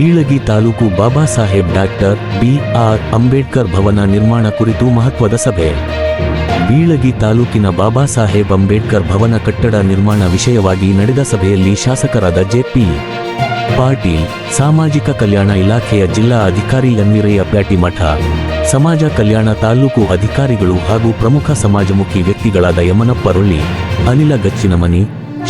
Bilagi taluk Baba Saheb doctor B R Ambedkar Bhavan ನಿರ್ಮಾಣ ಕುರಿತು ಮಹತ್ವದ ಸಭೆ. ಬೀಳಗಿ ತಾಲೂಕಿನ ಬಾಬಾ ಸಾಹೇಬ್ ಅಂಬೇಡ್ಕರ್ ಭವನ ಕಟ್ಟಡ ನಿರ್ಮಾಣ ವಿಷಯವಾಗಿ ನಡೆದ ಸಭೆಯಲ್ಲಿ ಶಾಸಕರಾದ ಜೆಪಿ ಪಾಟೀಲ್, ಸಾಮಾಜಿಕ ಕಲ್ಯಾಣ ಇಲಾಖೆಯ ಜಿಲ್ಲಾ ಅಧಿಕಾರಿ ಎನ್ವಿರಯ್ಯ ಪ್ಯಾಟಿಮಠ, ಸಮಾಜ ಕಲ್ಯಾಣ ತಾಲೂಕು ಅಧಿಕಾರಿಗಳು ಹಾಗೂ ಪ್ರಮುಖ ಸಮಾಜಮುಖಿ ವ್ಯಕ್ತಿಗಳಾದ ಯಮನಪ್ಪರೊಳ್ಳಿ ಅನಿಲ ಗಚ್ಚಿನಮನಿ,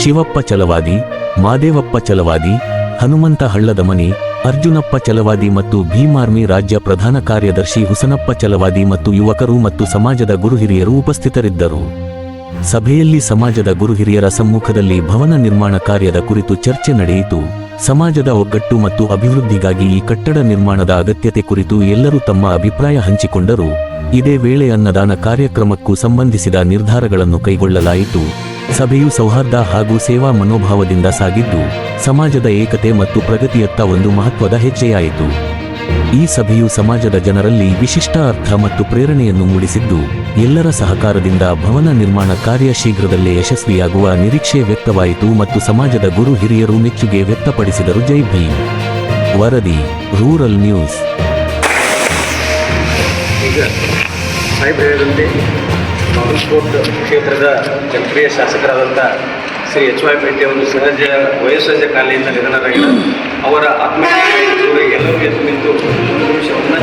ಶಿವಪ್ಪ ಚಲವಾದಿ, ಮಾದೇವಪ್ಪ ಚಲವಾದಿ ಹನುಮಂತ ಹಳ್ಳದ ಮನಿ ಅರ್ಜುನಪ್ಪ ಚಲವಾದಿ ಮತ್ತು ಭೀಮಾರ್ಮಿ ರಾಜ್ಯ ಪ್ರಧಾನ ಕಾರ್ಯದರ್ಶಿ ಹುಸನಪ್ಪ ಚಲವಾದಿ ಮತ್ತು ಯುವಕರು ಮತ್ತು ಸಮಾಜದ ಗುರು ಹಿರಿಯರು ಉಪಸ್ಥಿತರಿದ್ದರು. ಸಭೆಯಲ್ಲಿ ಸಮಾಜದ ಗುರು ಹಿರಿಯರ ಸಮ್ಮುಖದಲ್ಲಿ ಭವನ ನಿರ್ಮಾಣ ಕಾರ್ಯದ ಕುರಿತು ಚರ್ಚೆ ನಡೆಯಿತು. ಸಮಾಜದ ಒಗ್ಗಟ್ಟು ಮತ್ತು ಅಭಿವೃದ್ಧಿಗಾಗಿ ಈ ಕಟ್ಟಡ ನಿರ್ಮಾಣದ ಅಗತ್ಯತೆ ಕುರಿತು ಎಲ್ಲರೂ ತಮ್ಮ ಅಭಿಪ್ರಾಯ ಹಂಚಿಕೊಂಡರು. ಇದೇ ವೇಳೆ ಅನ್ನದಾನ ಕಾರ್ಯಕ್ರಮಕ್ಕೂ ಸಂಬಂಧಿಸಿದ ನಿರ್ಧಾರಗಳನ್ನು ಕೈಗೊಳ್ಳಲಾಯಿತು. ಸಭೆಯು ಸೌಹಾರ್ದ ಹಾಗೂ ಸೇವಾ ಮನೋಭಾವದಿಂದ ಸಾಗಿದ್ದು, ಸಮಾಜದ ಏಕತೆ ಮತ್ತು ಪ್ರಗತಿಯತ್ತ ಒಂದು ಮಹತ್ವದ ಹೆಜ್ಜೆಯಾಯಿತು. ಈ ಸಭೆಯು ಸಮಾಜದ ಜನರಲ್ಲಿ ವಿಶಿಷ್ಟ ಅರ್ಥ ಮತ್ತು ಪ್ರೇರಣೆಯನ್ನು ಮೂಡಿಸಿದ್ದು, ಎಲ್ಲರ ಸಹಕಾರದಿಂದ ಭವನ ನಿರ್ಮಾಣ ಕಾರ್ಯ ಶೀಘ್ರದಲ್ಲೇ ಯಶಸ್ವಿಯಾಗುವ ನಿರೀಕ್ಷೆ ವ್ಯಕ್ತವಾಯಿತು ಮತ್ತು ಸಮಾಜದ ಗುರು ಹಿರಿಯರು ಮೆಚ್ಚುಗೆ ವ್ಯಕ್ತಪಡಿಸಿದರು. ಜೈ ಭೀಮ್. ವರದಿ, ರೂರಲ್ ನ್ಯೂಸ್. ಬಾಗಲಕೋಟ್ ಕ್ಷೇತ್ರದ ಜನಪ್ರಿಯ ಶಾಸಕರಾದಂಥ ಶ್ರೀ ಎಚ್ ವೈ ಪೇಟೆ ಅವರು ಸಹಜ ವಯೋಸಹಜ ಕಾಲೆಯಿಂದ ನಿಧನರಾಗಿದ್ದರು ಅವರ ಆತ್ಮೀಯ ಎಲ್ಲರೂ ಎದ್ದು ನಿಂತು ಒಂದು ನಿಮಿಷವನ್ನು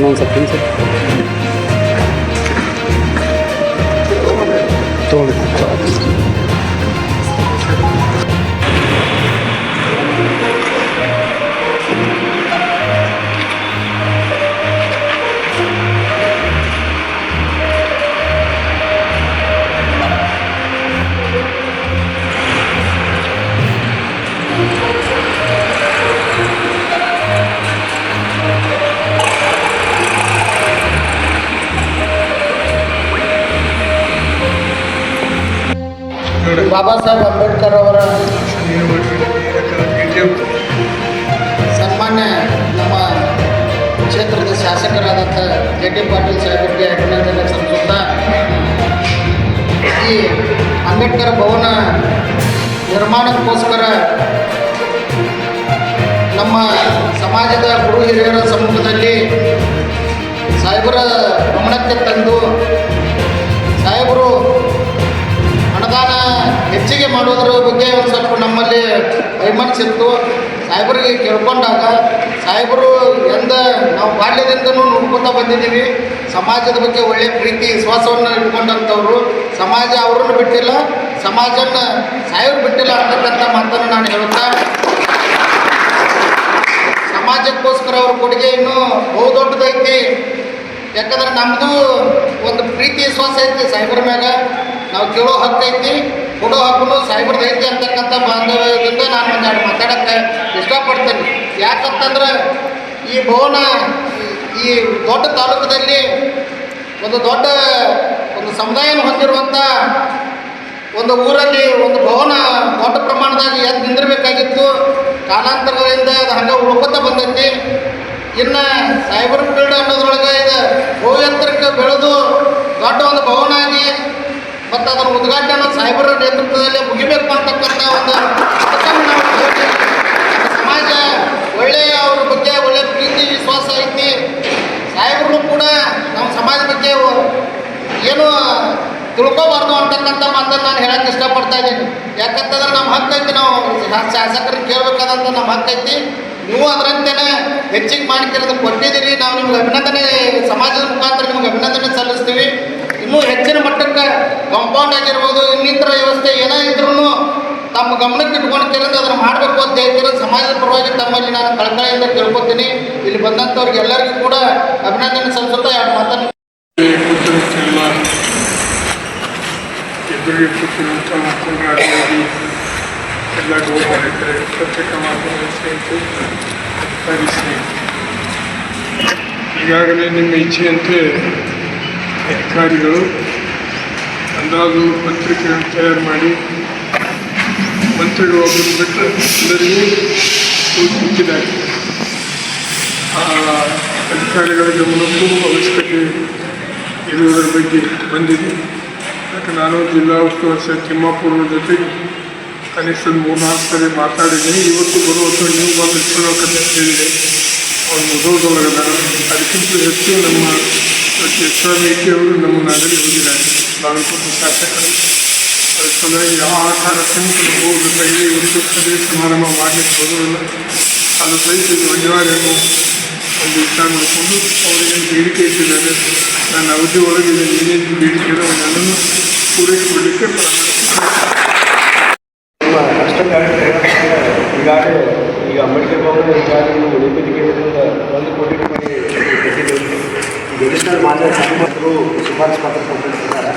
कमान सेक्शन सर ಬಾಬಾ ಸಾಹೇಬ್ ಅಂಬೇಡ್ಕರ್ ಅವರ ಸನ್ಮಾನ್ಯ ನಮ್ಮ ಕ್ಷೇತ್ರದ ಶಾಸಕರಾದಂಥ ಜೆ ಟಿ ಪಾಟೀಲ್ ಸಾಹೇಬರಿಗೆ ಅಭಿನಂದನೆ ಸಲ್ಲಿಸುತ್ತಾ, ಈ ಅಂಬೇಡ್ಕರ್ ಭವನ ನಿರ್ಮಾಣಕ್ಕೋಸ್ಕರ ನಮ್ಮ ಸಮಾಜದ ಗುರು ಹಿರಿಯರ ಸಮ್ಮುಖದಲ್ಲಿ ಸಾಹೇಬರ ಗಮನಕ್ಕೆ ತಂದು, ಸಾಹೇಬರು ಹೆಚ್ಚಿಗೆ ಮಾಡೋದ್ರ ಬಗ್ಗೆ ಒಂದು ಸ್ವಲ್ಪ ನಮ್ಮಲ್ಲಿ ವೈಮನಸ್ಸಿತ್ತು ಸಾಹೇಬರಿಗೆ ಕೇಳ್ಕೊಂಡಾಗ ಸಾಹೇಬರು ಎಂದ ನಾವು ಬಾಲ್ಯದಿಂದನೂ ನೋಡ್ಕೊತಾ ಬಂದಿದ್ದೀವಿ. ಸಮಾಜದ ಬಗ್ಗೆ ಒಳ್ಳೆಯ ಪ್ರೀತಿ, ವಿಶ್ವಾಸವನ್ನು ಇಟ್ಕೊಂಡಂಥವ್ರು. ಸಮಾಜ ಅವ್ರನ್ನ ಬಿಟ್ಟಿಲ್ಲ ಸಮಾಜನ ಸಾಹೇಬರು ಬಿಟ್ಟಿಲ್ಲ ಅಂತಕ್ಕಂಥ ಮಾತನ್ನು ನಾನು ಹೇಳುತ್ತಾ. ಸಮಾಜಕ್ಕೋಸ್ಕರ ಅವ್ರ ಕೊಡುಗೆ ಇನ್ನೂ ಬಹುದೊಡ್ಡದೈತಿ ಯಾಕಂದ್ರೆ ನಮ್ಮದು ಒಂದು ಪ್ರೀತಿ, ವಿಶ್ವಾಸ ಐತಿ ಸಾಹೇಬ್ರ ಮ್ಯಾಗ. ನಾವು ಕೇಳೋ ಹಕ್ಕೈತಿ ಸಾಹೇಬ್ರದ್ದು ಐತಿ ಅಂತಕ್ಕಂಥ ಬಾಂಧವ್ಯದಿಂದ ನಾನು ಒಂದೆರಡು ಮಾತಾಡೋಕ್ಕೆ ಇಷ್ಟಪಡ್ತೇನೆ. ಯಾಕಂತಂದ್ರೆ ಈ ಭವನ ಈ ದೊಡ್ಡ ತಾಲೂಕದಲ್ಲಿ ಒಂದು ದೊಡ್ಡ ಒಂದು ಸಮುದಾಯ ಹೊಂದಿರುವಂಥ ಒಂದು ಊರಲ್ಲಿ ಒಂದು ಭವನ ದೊಡ್ಡ ಪ್ರಮಾಣದಾಗ ಎದ್ದು ನಿಂದಿರಬೇಕಾಗಿತ್ತು. ಕಾಲಾಂತರಗಳಿಂದ ಅದು ಹಂಗೆ ಉಳ್ಕೊತ ಬಂದೈತಿ. ಇನ್ನು ಸೈಬರ್ ಫೀಲ್ಡ್ ಅನ್ನೋದ್ರೊಳಗೆ ಇದು ಭೂಯಂತ್ರಕ್ಕೆ ಬೆಳೆದು ದೊಡ್ಡ ಒಂದು ಭವನ ಆಗಿ ಮತ್ತು ಅದರ ಉದ್ಘಾಟನೆ ಸಾಹೇಬರ ನೇತೃತ್ವದಲ್ಲಿ ಮುಗಿಬೇಕು ಅಂತಕ್ಕಂಥ ಒಂದು ಸಮಾಜ ಒಳ್ಳೆಯ ಅವ್ರ ಬಗ್ಗೆ ಒಳ್ಳೆಯ ಪ್ರೀತಿ, ವಿಶ್ವಾಸ ಐತಿ. ಸಾಹೇಬರು ಕೂಡ ನಮ್ಮ ಸಮಾಜ ಬಗ್ಗೆ ಏನು ತಿಳ್ಕೋಬಾರ್ದು ಅಂತಕ್ಕಂಥ ಮಾತನ್ನು ನಾನು ಹೇಳಕ್ಕೆ ಇಷ್ಟಪಡ್ತಾ ಇದ್ದೀನಿ. ಯಾಕಂತಂದ್ರೆ ನಮ್ಮ ಹಕ್ಕೈತಿ ನಾವು ಶಾಸಕರಿಗೆ ಕೇಳಬೇಕಾದಂಥ ನಮ್ಮ ಹಕ್ಕೈತಿ ನೀವು ಅದರಂತೆಯೇ ಹೆಚ್ಚಿಗೆ ಮಾಡಿಕೊಳ್ಳೋದು ಕೊಟ್ಟಿದ್ದೀರಿ. ನಾವು ನಿಮ್ಗೆ ಅಭಿನಂದನೆ, ಸಮಾಜದ ಮುಖಾಂತರ ನಿಮ್ಗೆ ಅಭಿನಂದನೆ ಸಲ್ಲಿಸ್ತೀವಿ. ಇನ್ನೂ ಹೆಚ್ಚಿನ ಮಟ್ಟಕ್ಕೆ ಕಾಂಪೌಂಡ್ ಆಗಿರ್ಬೋದು, ಇನ್ನಿತರ ವ್ಯವಸ್ಥೆ ಏನೇ ಇದ್ರೂ ತಮ್ಮ ಗಮನಕ್ಕೆ ಇಟ್ಕೊಂಡಿರೋದು ಅದನ್ನು ಮಾಡಬೇಕು ಅಂತ ಹೇಳ್ತಿರೋ ಸಮಾಜದ ಪರವಾಗಿ ತಮ್ಮಲ್ಲಿ ನಾನು ಕಳಕಳಿಯಿಂದ ಕೇಳ್ಕೊತೀನಿ ಇಲ್ಲಿ ಬಂದಂಥವ್ರಿಗೆ ಎಲ್ಲರಿಗೂ ಕೂಡ ಅಭಿನಂದನೆ ಸಲ್ಲಿಸುತ್ತಾ ಎರಡು ಮಾತನ್ನು ಈಗಾಗಲೇ ನಿಮ್ಮ ಇಚ್ಛೆಯಂತೆ ಅಧಿಕಾರಿಗಳು ಅಂದಾಜು ಪತ್ರಿಕೆಯನ್ನು ತಯಾರು ಮಾಡಿ ಮಂತ್ರಿಗಳು ಬಿಟ್ಟರೆ ಎಲ್ಲರಿಗೂ ಸೂಚಿಸಿದ್ದಾರೆ ಆ ಅಧಿಕಾರಿಗಳ ಗಮನಕ್ಕೂ ಅವಶ್ಯಕತೆ ಇರುವುದರ ಬಗ್ಗೆ ಬಂದಿದೆ. ಯಾಕೆ ನಾನು ಜಿಲ್ಲಾ ಉಸ್ತುವಾರಿ ಸರ್ ತಿಮ್ಮಾಪುರ ಜೊತೆ ಕನಿಷ್ಠ ಒಂದು ಮೂರ್ನಾಲ್ಕು ಸರಿ ಮಾತಾಡಿದ್ದೀನಿ. ಇವತ್ತು ಬರುವಂಥ ನೀವು ಬಂದು ಕೇಳಿದೆ ಹೇಳಿದೆ ಅವ್ರು ಮುದೋದೊಳಗದಾರ ಅದಕ್ಕಿಂತ ಹೆಚ್ಚು ನಮ್ಮ ಅವರು ನಮ್ಮನ್ನು ಅಗಲಿ ಹೋಗಿದ್ದಾರೆ ಬಾಗಲಕೋಟೆ ಶಾಸಕರು. ಅದ್ರ ಸಲುವಾಗಿ ಯಾವ ಆಕಾರ ಸಂಖ್ಯೆ ಹೋಗುದು ಕೈಲಿ ಇವತ್ತು ಸಭೆ ಸಮಾರಂಭ ಮಾಡಲಿಕ್ಕೆ ಬರೋದಿಲ್ಲ ಅದು ಸಹಿತ ಇದು ಒಂದು ವಿಚಾರ ಮಾಡಿಕೊಂಡು ಅವರಿಗೆ ಬೇಡಿಕೆ ಇಟ್ಟಿದ್ದಾರೆ. ನನ್ನ ಅವಧಿ ಒಳಗೆ ಏನೇನು ಬೇಡಿಕೆ ಇದೆ ಅವನ್ನೆಲ್ಲನೂ ಪೂರೈಸಿಕೊಳ್ಳಲಿಕ್ಕೆ ಈಗಾಗಲೇ ಈಗ ಅಂಬೇಡ್ಕರ್ ಭವನ ನೀವು ಉಡುಪಿ ಕೇಂದ್ರದಿಂದ ಒಂದು ಕೋಟಿ ರೂಪಾಯಿ ಅಡಿಷನಲ್ ಮಾನ್ಯ ಸಾಮರ್ಥ್ಯರು ಶಿಫಾರಸು ಪತ್ರ ಕೊಟ್ಟಿರ್ತಾರೆ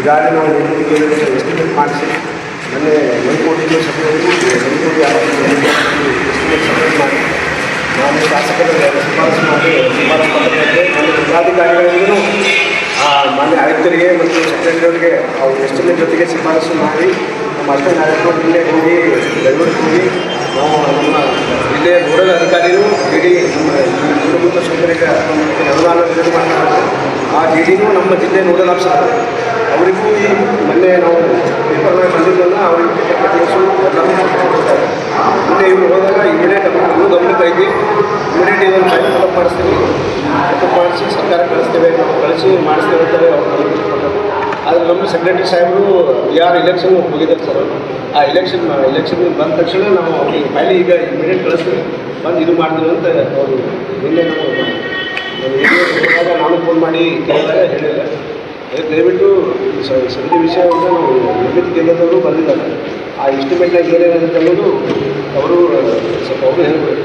ಈಗಾಗಲೇ ನಾವು ಉಡುಪಿ ಕೇಂದ್ರದಿಂದ ಎಸ್ಟಿಮೇಟ್ ಮಾಡಿಸಿ, ಮೊನ್ನೆ ಒಂದು ಕೋಟಿ ಸಭೆಯಲ್ಲಿ ಒಂದು ಕೋಟಿ ಎಸ್ಟಿಮೇಟ್ ಸಬ್ಮಿಟ್ ಮಾಡಿ ನಾನು ಶಾಸಕರ ಶಿಫಾರಸು ಮಾಡಿ ಶಿಫಾರಸು ಪತ್ರಕ್ಕೆ ನನ್ನ ಜಿಲ್ಲಾಧಿಕಾರಿಗಳಿಗೂ ಮಾನ್ಯ ಆಯುಕ್ತರಿಗೆ ಮತ್ತು ಸೆಕ್ರೆಟರಿಯವರಿಗೆ ಅವ್ರು ಎಸ್ಟಿಮೇಟ್ ಜೊತೆಗೆ ಶಿಫಾರಸು ಮಾಡಿ, ನಮ್ಮ ಅಷ್ಟೇ ನಾಯಕರು ಇಲ್ಲೇ ಹೋಗಿ, ಬೆಂಗಳೂರಿಗೆ ಹೋಗಿ ನಮ್ಮ ಇಲ್ಲೇ ನೋಡಲ್ ಇಡೀ ನಮ್ಮ ಈ ಮೂಲಭೂತ ಸೌಕರ್ಯಕ್ಕೆ ಅನುದಾನ ನಿಗದಿ ಮಾಡ್ತಾರೆ. ಆ ಡಿ ಡಿನೂ ನಮ್ಮ ಜಿಲ್ಲೆ ನೋಡಲ್ ಆಫೀಸರ್ ಅವರಿಗೂ ಈ ಮೊನ್ನೆ ನಾವು ಪೇಪರ್ನಾಗ ಬಂದಿದ್ದನ್ನು ಅವರಿಗೆ ಮೊನ್ನೆ ಇವ್ರು ಹೋದಾಗ ಇಮಿಡಿಯೇಟ್ ಅವರು ಗಮನಕ್ಕೆ ಐತಿ. ಇಮಿಡಿಯೇಟ್ ಇದನ್ನು ಫಿಲಪ್ ಮಾಡಿಸ್ತೀವಿ. ಫಿಲಪ್ ಮಾಡಿಸಿ ಸರ್ಕಾರ ಕಳಿಸ್ತೇವೆ, ಕಳಿಸಿ ಮಾಡಿಸ್ತೇವೆ ಅಂತಾರೆ ಅವ್ರು ಆದರೆ ನಮ್ಮ ಸೆಕ್ರೆಟರಿ ಸಾಹೇಬರು ಯಾರು ಇಲೆಕ್ಷನ್ ಹೋಗಿದ್ದಾರೆ ಸರ್ ಆ ಎಲೆಕ್ಷನ್ ಎಲೆಕ್ಷನ್ ಬಂದ ತಕ್ಷಣ ನಾವು ಅವ್ರಿಗೆ ಫೈಲಿ ಈಗ ಇಮಿಡಿಯೇಟ್ ಕಳಿಸ್ತೀವಿ. ಬಂದು ಇದು ಮಾಡ್ತೀವಿ ಅಂತ ಅವರು ನಿನ್ನೆ ನಾವು ನಾನು ಫೋನ್ ಮಾಡಿ ಕೇಳಿದಾಗ ಹೇಳಿಲ್ಲ. ದಯವಿಟ್ಟು ಸಂಜೆ ವಿಷಯ ಅಂತ ನಾವು ನಿರ್ಮಿತ ಕೇಂದ್ರದವರು ಬಂದಿದ್ದಾರೆ. ಆ ಇನ್ಸ್ಟ್ರೂಮೆಂಟ್ ಏನೇನು ಅಂತ ಅನ್ನೋದು ಅವರು, ಸ್ವಲ್ಪ ಅವರು ಹೇಳ್ಬೇಕು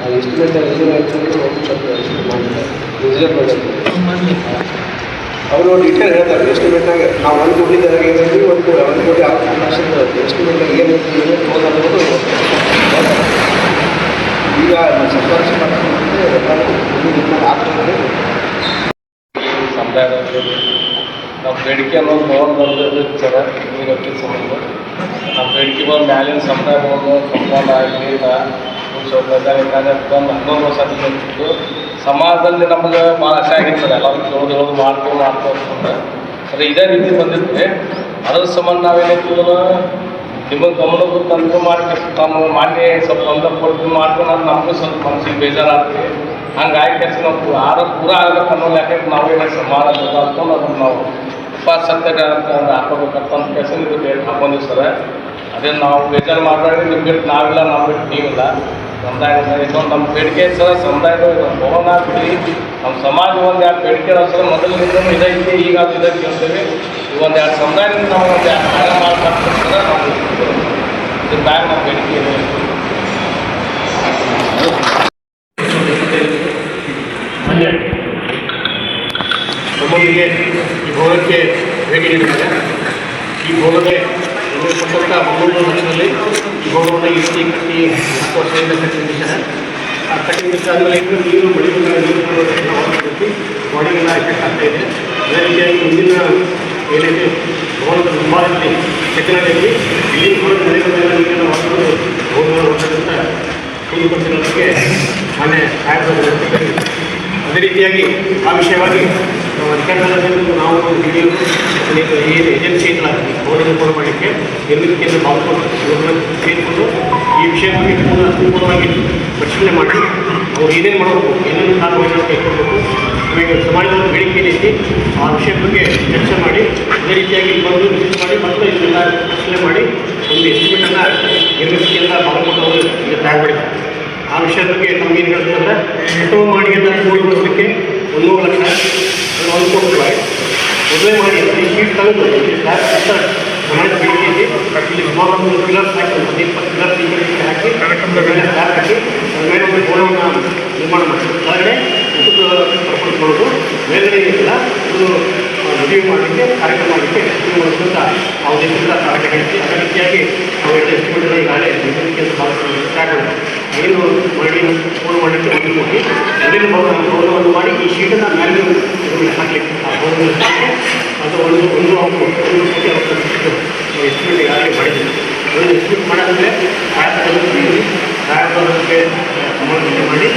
ಆ ಎಸ್ಟಿಮೇಟ್ ಏನೇನಾಯ್ತು ಅನ್ನೋದು ಅವರು ಸ್ವಲ್ಪ ಮಾಡಿದ್ದಾರೆ. ರಿಸಲ್ಟ್ ಅವರು ಡೀಟೇಲ್ ಹೇಳ್ತಾರೆ ಎಸ್ಟಿಮೇಟ್ನಾಗ ನಾವು ಒಂದು ಕೋಟಿ ಜನರಿಗೆ ಏನಿದ್ವಿ ಒಂದು ಒಂದು ಕೋಟಿ ಆರು ಲಕ್ಷದ ಎಸ್ಟಿಮೇಟ್ನಾಗ ಏನು ಏನು ಅನ್ನೋದು. ಈಗ ಸರ್ಕಾರ ಆಗ್ತದೆ. ಸಮುದಾಯದಲ್ಲಿ ನಮ್ಮ ಬೇಡಿಕೆ ಅನ್ನೋ ಭವನ ಬಂದದ್ದು ಸರ ನೀರು ಗೊತ್ತಿದ್ದ ಸಂಬಂಧ ನಮ್ಮ ಬೇಡಿಕೆ ಬಂದು ಮ್ಯಾಲಿನ ಸಮುದಾಯ ಭವನ ಕಂಪೌಂಡ್ ಆಗಲಿ ಬಂದು ಹನ್ನೊಂದು ವರ್ಷ ನಿಂತಿದ್ದು ಸಮಾಜದಲ್ಲಿ ನಮಗೆ ಭಾಳ ಆಸೆ ಆಗಿರ್ತದೆ. ಎಲ್ಲರೂ ಕೇಳೋದು ಹೇಳೋದು ಮಾಡ್ಕೊ ಮಾಡ್ಕೊ ಅಂತಂದ್ರೆ ಅದು ಇದೇ ರೀತಿ ಬಂದಿದ್ರೆ ಅದ್ರ ಸಂಬಂಧ ನಾವೇನೈತಿದ್ರು ನಿಮಗೆ ಗಮನಕ್ಕೆ ತಂದು ಮಾಡಿ ತಮ್ಮ ಮಾನ್ಯ ಸ್ವಲ್ಪ ಕೊಟ್ಟು ಮಾಡ್ಕೊಂಡು ಅದು ನಮಗೂ ಸ್ವಲ್ಪ ಮನಸ್ಸಿಗೆ ಬೇಜಾರಾಗ್ತದೆ. ಹಂಗಾಗಿ ಕೆಲಸ ನಾವು ಆರ ಪೂರ ಆಗಬೇಕು ಅನ್ನೋ ನಾವು ನಾವೇನು ಸಮಾನ ಅಂದ್ಕೊಂಡು ಅದನ್ನು ನಾವು ಉಪಸತ್ಯಗ ಅಂತ ಹಾಕೋಬೇಕಂತ ಕೆಲಸ ಇದು ಡೇಟ್ ಹಾಕೊಂಡಿವಿ ಸರ್. ಅದೇ ನಾವು ಬೇಜಾರು ಮಾಡಬೇಡಿ. ಬಿಟ್ಟು ನಾವಿಲ್ಲ ನಾವು ಬಿಟ್ಟು ನೀವಿಲ್ಲ. ಸಮುದಾಯ ಇದೊಂದು ನಮ್ಮ ಬೇಡಿಕೆ ಸರ ಸಮುದಾಯದ ಭವನ ಬಿಡಿ ನಮ್ಮ ಸಮಾಜ ಒಂದು ಎರಡು ಬೇಡಿಕೆ ಸಲ ಮೊದಲಿನಿಂದ ಇದೈತಿ ಈಗ ಅದು ಇದಕ್ಕೆ ಕೇಳ್ತೇವೆ. ಈ ಒಂದು ಎರಡು ಸಮುದಾಯದಿಂದ ನಾವು ಒಂದು ಎರಡು ಕಾರ್ಯ ಮಾಡ್ಬೇಕು ಸರ ನಾವು ಇದ್ರ ಬ್ಯಾಗ್ ನಮ್ಮ ಬೇಡಿಕೆ ಇದೆ ನಮ್ಮೊಂದಿಗೆ ಈ ಭವನಕ್ಕೆ ಭೇಟಿ ನೀಡಿದ್ದಾರೆ? ಈ ನಮಗೆ ಕೊಟ್ಟಂಥ ಹನ್ನೊಂದು ಈ ಭವನವನ್ನು ಕಟ್ಟಿ ಹತ್ತು ವರ್ಷದಿಂದ ಕಟ್ಟಿ ನಿಲ್ಲಿಸ್ಯಾರ ಆ ಕಟ್ಟಿ ನಿಲ್ಲಿಸಾದ್ಮೇಲೆ ಇನ್ನೂ ನೀರು ಮಳೆಗಳ ನೀರು ಕೊಟ್ಟು ಬಾಡಿಗೆಲ್ಲ ಎಫೆಕ್ಟ್ ಆಗ್ತಾ ಇದೆ. ಅದೇ ರೀತಿಯಾಗಿ ಮುಂದಿನ ಏನೈತೆ ಭವನದ ಮುಂಭಾಗದಲ್ಲಿ ಕೆತ್ತನೆಯಲ್ಲಿ ಇಡೀ ಕೂಡ ಮನೆಗಳ ನೀರನ್ನು ವಾಸಗಳು ಭವನಗಳ ಹೊರತಕ್ಕಂಥ ಕುಂದುಕೊಟ್ಟಿರೋದಕ್ಕೆ ಮನೆ ಆಯ್ತು ಅದೇ ರೀತಿಯಾಗಿ ಆ ವಿಷಯವಾಗಿ ನಾವು ಅಧಿಕಾರದಲ್ಲಿ ನಾವು ಹಿಡಿಯಲು ಏನು ಏಜೆನ್ಸಿಗಳಾಗಲಿ ಅವರನ್ನು ನಿರ್ಮಾಣ ಮಾಡಲಿಕ್ಕೆ ಕೇಂದ್ರ ಬಾಲ್ಕೊಂಡು ಸೇರಿಕೊಂಡು ಈ ವಿಷಯ ಬಗ್ಗೆ ಪೂರ್ಣ ಸಂಪೂರ್ಣವಾಗಿ ಪರಿಶೀಲನೆ ಮಾಡಿ ಅವ್ರು ಏನೇನು ಮಾಡಬೇಕು ಏನೇನು ಕಾರ್ಯವನ್ನು ಕೈಗೊಳ್ಳಬೇಕು ನಮಗೆ ಸಮಾಜದ ಬೇಡಿಕೆ ಏನೈತಿ ಆ ವಿಷಯ ಬಗ್ಗೆ ಚರ್ಚೆ ಮಾಡಿ ಅದೇ ರೀತಿಯಾಗಿ ಬಂದು ವಿಸಿಟ್ ಮಾಡಿ ಮತ್ತೆ ಇದನ್ನೆಲ್ಲ ಪರಿಶೀಲನೆ ಮಾಡಿ ಒಂದು ಎಸ್ಟಿಮೇಟನ್ನು ಬಾಲ್ಕೊಂಡು ಅವರು ಈಗ ತಯಾರು ಮಾಡಿದ್ದಾರೆ ಆ ವಿಷಯದ ಬಗ್ಗೆ ನಮಗೇನು ಹೇಳ್ತಂದ್ರೆ ಉತ್ತಮ ಮಾಡಿಗೆಲ್ಲ ಮೂರು ಬರೋದಕ್ಕೆ ಒಂದು ಮೂರು ಲಕ್ಷ ಅದು ಒಂದು ಕೋಟಿ ರೂಪಾಯಿ ಮೊದಲೇ ಮಾಡಿ ಈ ಶೀಟ್ ತೆಗೆದು ಇಲ್ಲಿ ಸ್ಲ್ಯಾಬ್ ಅಂತ ಸಮಾಜ ಬೇಡಿಕೆ ಇದೆ ಇಲ್ಲಿ ಸುಮಾರು ಒಂದು ಪಿಲ್ಲರ್ಸ್ ಹಾಕಿ ಒಂದು ಇಪ್ಪತ್ತು ಪಿಲ್ಲರ್ಸ್ ಈ ಕಡೆ ಹಾಕಿ ಅದ್ರ ಮೇಲೆ ಸ್ಲ್ಯಾಬ್ ಹಾಕಿ ಅದ್ರ ಮೇಲೆ ಒಂದು ಗೋಡವನ್ನು ನಿರ್ಮಾಣ ಮಾಡಿ ಕೆಳಗಡೆ ಊಟದ ಪಡ್ಕೊಳ್ಳೋದು ಮೇಲ್ಗಡೆ ಏನಿಲ್ಲ ಇದು ರಿವ್ಯೂ ಮಾಡಲಿಕ್ಕೆ, ಕಾರ್ಯಕ್ರಮ ಮಾಡಲಿಕ್ಕೆ ಮಾಡುವಂಥ ಆ ಉದ್ದೇಶದಿಂದ ಕಾರ್ಯ ಹೇಳಿಸಿ ಅದೇ ರೀತಿಯಾಗಿ ನಾವು ಎರಡು ಎಸ್ಟಿಮೇಟ್ ಈಗಾಗಲೇ ಸ್ಟಾರ್ಟ್ ಮಾಡಿದ್ವಿ ಏನು ಮಾಡಿ ಪೂರ್ಣ ಮಾಡಲಿಕ್ಕೆ ಒಂದು ಎಲ್ಲರೂ ಅಲ್ಲಿನ ಗೌರವವನ್ನು ಮಾಡಿ ಈ ಶೀಟನ್ನು ಮೇಲೆ ಹಾಕಲಿಕ್ಕೆ ಆ ಗೌರವ ಹಾಕಿ ಅದು ಒಂದು ಒಂದು ಒಂದು ಎಸ್ಟಿಮೇಟ್ ಈಗಾಗಲೇ ಮಾಡಿದ್ದೀನಿ ಒಂದು ಎಸ್ಟಿಮೇಟ್ ಮಾಡಾದ್ಮೇಲೆ ಕಾರ್ಯಕ್ರಮದಲ್ಲಿ ಕಾರ್ಯಕ್ರಮಕ್ಕೆ ಸಂಬಂಧಿಸಿದ ಮಾಡಿ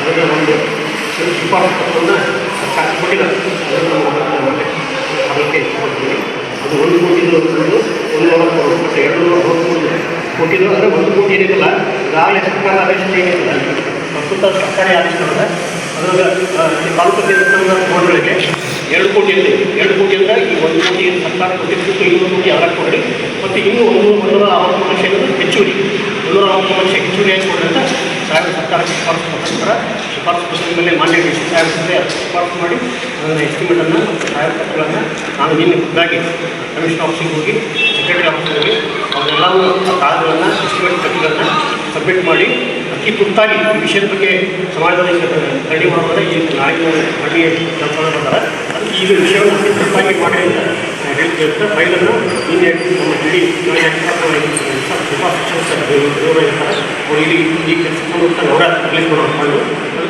ಅದರ ಒಂದು ಶಿಫಾರಸು ಪತ್ರವನ್ನು ಕೊಟ್ಟಿದ್ದಾರೆ. ಕೊಡ್ತೀವಿ ಅದು ಒಂದು ಕೋಟಿ ಒಂದು ಒಂದು ಕೋಟಿ ಎರಡು ನೂರ ಮೂವತ್ತ್ಮೂರು ಕೋಟಿದು. ಅಂದರೆ ಒಂದು ಕೋಟಿ ಏನಿಲ್ಲ. ನಾಳೆ ಸರ್ಕಾರ ಆದೇಶ ಏನಿಲ್ಲ. ಪ್ರಸ್ತುತ ಸರ್ಕಾರಿ ಆದೇಶದೊಳಗೆ ಅಂದರೆ ಅದರಲ್ಲಿ ತಾಲೂಕು ಬೋರ್ಡ್ಗಳಿಗೆ ಎರಡು ಕೋಟಿ ಇದೆ. ಎರಡು ಕೋಟಿ ಅಂದರೆ ಈ ಒಂದು ಕೋಟಿ ಸರ್ಕಾರ ಕೊಟ್ಟಿದ್ದಕ್ಕೆ ಇನ್ನೂರು ಕೋಟಿ ಅವರ ಕೊಡಿ ಮತ್ತು ಇನ್ನೂ ಒಂದು ಮುನ್ನೂರ ಅರವತ್ತು ಲಕ್ಷ ಹೆಚ್ಚುವರಿ. ಮುನ್ನೂರ ಅರವತ್ತು ಲಕ್ಷ ಹೆಚ್ಚುವರಿ ಅಂತ ಸಾಹೇಬ್ ಸರ್ಕಾರಕ್ಕೆ ಶಿಫಾರಸು ಪತ್ರ ಶಿಫಾರಸು ಪುಸ್ತಕದಲ್ಲಿ ಮಾನ್ಯ ಡಿ ಸಿ ಸಾಹೇಬ್ ಜೊತೆ ಶಿಫಾರಸು ಮಾಡಿ ನನ್ನ ಎಸ್ಟಿಮೇಟನ್ನು ಸಾಹೇಬ್ ಪತ್ರಗಳನ್ನು ನಾನು ನಿನ್ನೆ ಖುದ್ದಾಗಿ ಕಮಿಷನ್ ಆಫೀಸಿಗೆ ಹೋಗಿ ಸೆಕ್ರೆಟರಿ ಆಫೀಸಿಗೆ ಹೋಗಿ ಅವರೆಲ್ಲವೂ ಕಾಲಗಳನ್ನು ಎಸ್ಟಿಮೇಟ್ ಪ್ರತಿಗಳನ್ನು ಸಬ್ಮಿಟ್ ಮಾಡಿ, ಅತಿ ತುರ್ತಾಗಿ ಈ ವಿಷಯದ ಬಗ್ಗೆ ಸಮಾಜದಲ್ಲಿ ಕಡಿಮೆ ಮಾಡೋದ್ರೆ ಈ ನಾಳೆ ಮಾಡಿ ಕೆಲಸ ಮಾಡ್ತಾರೆ ಈ ವಿಷಯವನ್ನು ಅತಿ ತುರ್ತಾಗಿ ಮಾಡಿ ಅಂತ ಹೇಳ್ತಿರ್ತಾರೆ ಫೈಲನ್ನು ನಿನ್ನೆ ನಮ್ಮ ಇಡೀ ಇವರು ಇರ್ತಾರೆ. ಅವ್ರು ಇಲ್ಲಿ ಈ ಕೆಲಸ ಅಂತ ಅವರ ಅದಕ್ಕೆ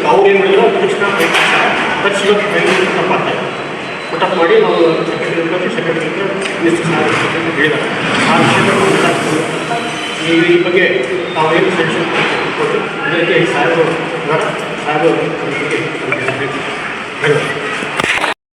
ಅವ್ರು ಏನು ಮಾಡಿದ್ರು ತಕ್ಷಣ ತಕ್ಷಣ ಫೈಲ್ ತಪ್ಪಾಗ್ತಾರೆ ಮಾಡಿ ನಾವು ಸೆಕ್ರೆಟರಿ ಸೆಕ್ರೆಟರಿ ಆ ವಿಷಯದ ಈ ಬಗ್ಗೆ ನಾವು ಸೆಕ್ಷನ್ ಕೊಟ್ಟು ಅದಕ್ಕೆ ಸಾಹೇಬರು ಸಾಹೇಬರು ಧನ್ಯವಾದ